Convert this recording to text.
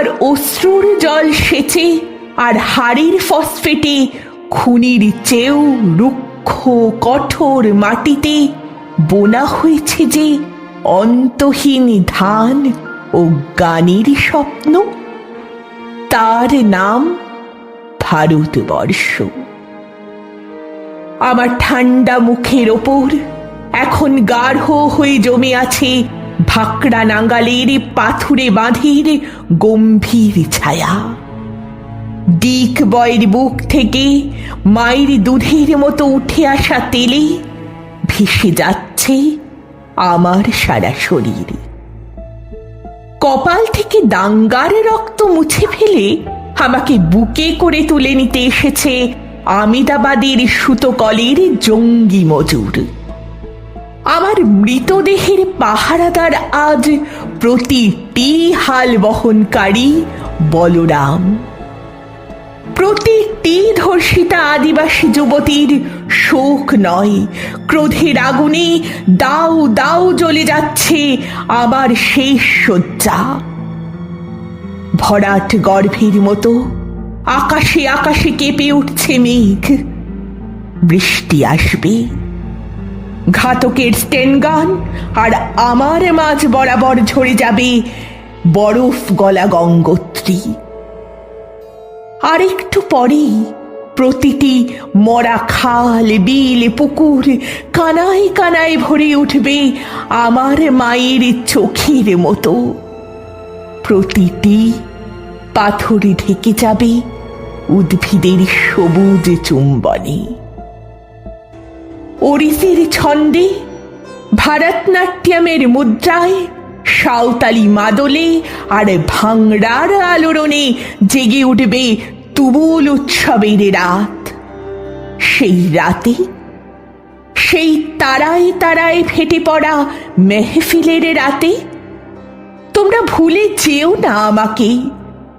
আমার অশ্রুর জল সেচে আর হাড়ির ফসফেটে খুনির চেয়েও রুক্ষ কঠোর মাটিতে বোনা হয়েছে যে অন্তহীন ধান ও গানের স্বপ্ন। তার নাম ভারতবর্ষ। আমার ঠান্ডা মুখের ওপর এখন গাঢ় হয়ে জমে আছে ভাকড়া নাঙ্গালের পাথুরে বাঁধের গম্ভীর ছায়া। ডিক বয়ের বুক থেকে মায়ের দুধের মতো উঠে আসা তেলে ভেসে যাচ্ছে আমার সারা শরীর। কপাল থেকে দাঙ্গার রক্ত মুছে ফেলে আমাকে বুকে করে তুলে নিতে এসেছে আমিদাবাদের সুতোকলের জঙ্গি মজুর। আমার মৃতদেহের পাহারাদার আজ প্রতিটি হাল বহনকারী বলরাম। প্রতিটি ধর্ষিতা আদিবাসী যুবতীর শোক নয়, ক্রোধের আগুনে দাও দাও জ্বলে যাচ্ছে আমার শেষ শয্যা। ভরাট গর্ভের মতো আকাশে আকাশে কেঁপে উঠছে মেঘ, বৃষ্টি আসবে। ঘাতকের স্টেনগান, আর আমার মাঝ বরাবর ঝরে যাবে বরফ গলা গঙ্গোত্রী। আর একটু পরেই প্রতিটি মরা খাল, বিল, পুকুর কানায় কানায় ভরে উঠবে আমার মায়ের চোখের মতো। প্রতিটি পাথরে ঢেকে যাবে উদ্ভিদের সবুজ চুম্বনে। ওড়িশির ছন্দে, ভারতনাট্যমের মুদ্রায়, সাঁওতালি মাদলে আর ভাংড়ার আলোড়নে জেগে উঠবে তুবুল উৎসবের রাত। সেই রাতে, সেই তারায় তারায় ফেটে পড়া মেহফিলের রাতে, তোমরা ভুলে যেও না আমাকে।